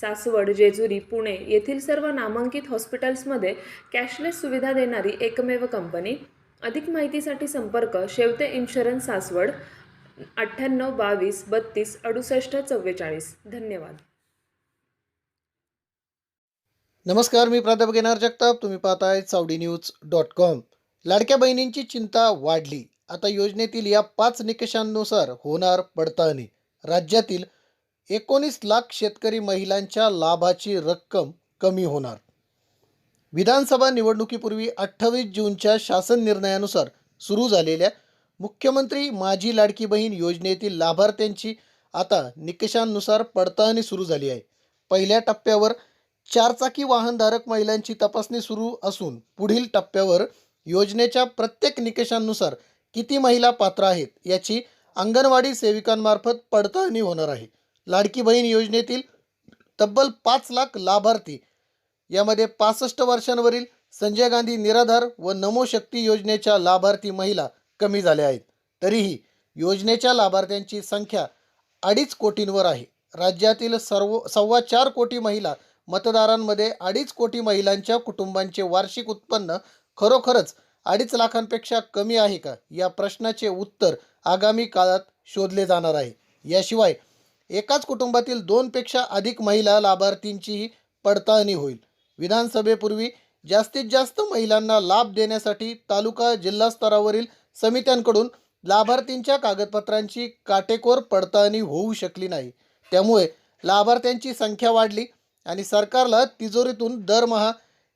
सासवड जेजुरी पुणे येथील सर्व नामांकित हॉस्पिटल्समध्ये कॅशलेस सुविधा देणारी एकमेव कंपनी. अधिक माहितीसाठी संपर्क शेवते इन्शुरन्स सासवड अठ्ठ्याण्णव बावीस बत्तीस अडुसष्ट चव्वेचाळीस. धन्यवाद. नमस्कार मी प्राध्यापक येणार जगताप. तुम्ही पाहताय चावडी न्यूज डॉट कॉम. लाडक्या बहिणींची चिंता वाढली. आता योजनेतील या पाच निकषांनुसार होणार पडताळणी. राज्यातील एकोणीस लाख शेतकरी महिलांच्या लाभाची रक्कम कमी होणार. विधानसभा निवडणुकीपूर्वी अठ्ठावीस जूनच्या शासन निर्णयानुसार सुरू झालेल्या मुख्यमंत्री माझी लाडकी बहीण योजनेतील लाभार्थ्यांची आता निकषांनुसार पडताळणी सुरू झाली आहे. पहिल्या टप्प्यावर चारचाकी वाहनधारक महिलांची तपासणी सुरू असून पुढील टप्प्यावर योजनेच्या प्रत्येक निकषांनुसार किती महिला पात्र आहेत याची अंगणवाडी सेविकांमार्फत पडताळणी होणार आहे. लाडकी बहीण योजनेतील तब्बल पाच लाख लाभार्थी. यामध्ये पासष्ट वर्षांवरील संजय गांधी निराधार व नमो शक्ती योजनेच्या लाभार्थी महिला कमी झाल्या आहेत. तरीही योजनेच्या लाभार्थ्यांची संख्या अडीच कोटींवर आहे. राज्यातील सर्व सव्वा चार कोटी महिला मतदारांमध्ये अडीच कोटी महिलांच्या कुटुंबांचे वार्षिक उत्पन्न खरोखरच अडीच लाखांपेक्षा कमी आहे का? या प्रश्नाचे उत्तर आगामी काळात शोधले जाणार आहे. याशिवाय एकाच कुटुंबातील दोनपेक्षा अधिक महिला लाभार्थींचीही पडताळणी होईल. विधानसभेपूर्वी जास्तीत जास्त महिलांना लाभ देण्यासाठी तालुका जिल्हा स्तरावरील समित्यांकडून लाभार्थींच्या कागदपत्रांची काटेकोर पडताळणी होऊ शकली नाही. त्यामुळे लाभार्थ्यांची संख्या वाढली आणि सरकारला तिजोरीतून दरमहा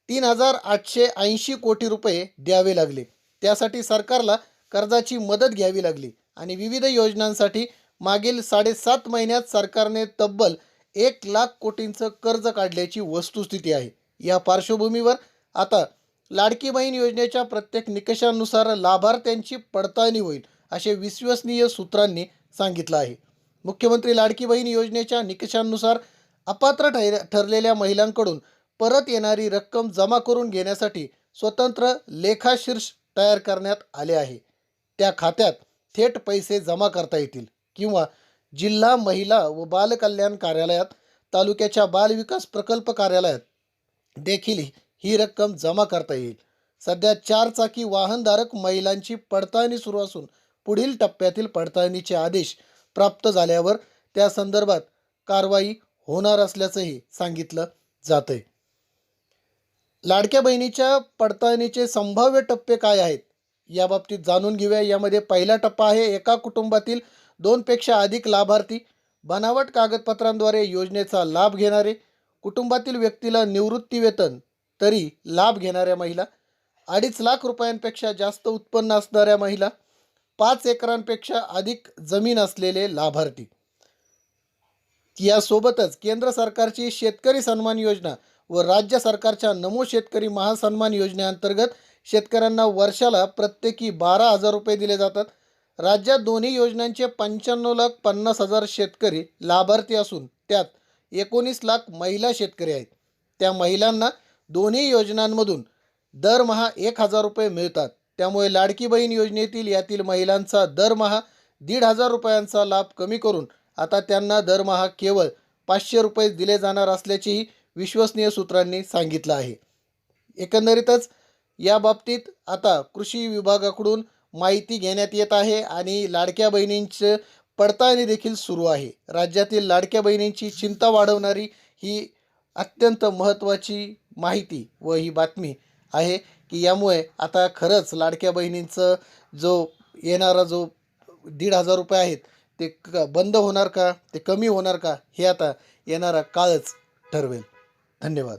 तीन हजार आठशे ऐंशी कोटी रुपये द्यावे लागले. त्यासाठी सरकारला कर्जाची मदत घ्यावी लागली आणि विविध योजनांसाठी मागील साडेसात महिन्यात सरकारने तब्बल एक लाख कोटींचं कर्ज काढल्याची वस्तुस्थिती आहे. या पार्श्वभूमीवर आता लाडकी बहीण योजनेच्या प्रत्येक निकषांनुसार लाभार्थ्यांची पडताळणी होईल असे विश्वसनीय सूत्रांनी सांगितलं आहे. मुख्यमंत्री लाडकी बहीण योजनेच्या निकषांनुसार अपात्र ठर ठरलेल्या महिलांकडून परत येणारी रक्कम जमा करून घेण्यासाठी स्वतंत्र लेखाशीर्ष तयार करण्यात आले आहे. त्या खात्यात थेट पैसे जमा करता येतील. किंवा जिल्हा महिला व बालकल्याण कार्यालयात तालुक्याच्या बालविकास प्रकल्प कार्यालयात देखील ही रक्कम जमा करता येईल. सध्या चार चाकी वाहनधारक महिलांची पडताळणी सुरू असून पुढील टप्प्यातील पडताळणीचे आदेश प्राप्त झाल्यावर त्या संदर्भात कारवाई होणार असल्याचंही सांगितलं जातंय. लाडक्या बहिणीच्या पडताळणीचे संभाव्य टप्पे काय आहेत? याबाबतीत जाणून घेऊया. यामध्ये पहिला टप्पा आहे एका कुटुंबातील दोनपेक्षा अधिक लाभार्थी बनावट कागदपत्रांद्वारे योजनेचा लाभ घेणारे कुटुंबातील व्यक्तीला निवृत्तीवेतन तरी लाभ घेणाऱ्या महिला अडीच लाख रुपयांपेक्षा जास्त उत्पन्न असणाऱ्या महिला पाच एकरांपेक्षा अधिक जमीन असलेले लाभार्थी. यासोबतच केंद्र सरकारची शेतकरी सन्मान योजना व राज्य सरकारच्या नमो शेतकरी महासन्मान योजनेअंतर्गत शेतकऱ्यांना वर्षाला प्रत्येकी बारा हजार रुपये दिले जातात. राज्यात दोन्ही योजनांचे पंच्याण्णव लाख पन्नास हजार शेतकरी लाभार्थी असून त्यात एकोणीस लाख महिला शेतकरी आहेत. त्या महिलांना दोन्ही योजनांमधून दरमहा एक हजार रुपये मिळतात. त्यामुळे लाडकी बहीण योजनेतील यातील महिलांचा दरमहा दीड हजार रुपयांचा लाभ कमी करून आता त्यांना दरमहा केवळ पाचशे रुपये दिले जाणार असल्याचेही विश्वसनीय सूत्रांनी सांगितलं आहे. एकंदरीतच या बाबतीत आता कृषी विभागाकडून माहिती घेण्यात येत आहे आणि लाडक्या बहिणींचं पडताळणी देखील सुरू आहे. राज्यातील लाडक्या बहिणींची चिंता वाढवणारी ही अत्यंत महत्त्वाची माहिती व ही बातमी आहे की यामुळे आता खरंच लाडक्या बहिणींचं जो येणारा जो दीड हजार रुपये आहेत ते क बंद होणार का? ते कमी होणार का? हे आता येणारा काळच ठरवेल. धन्यवाद.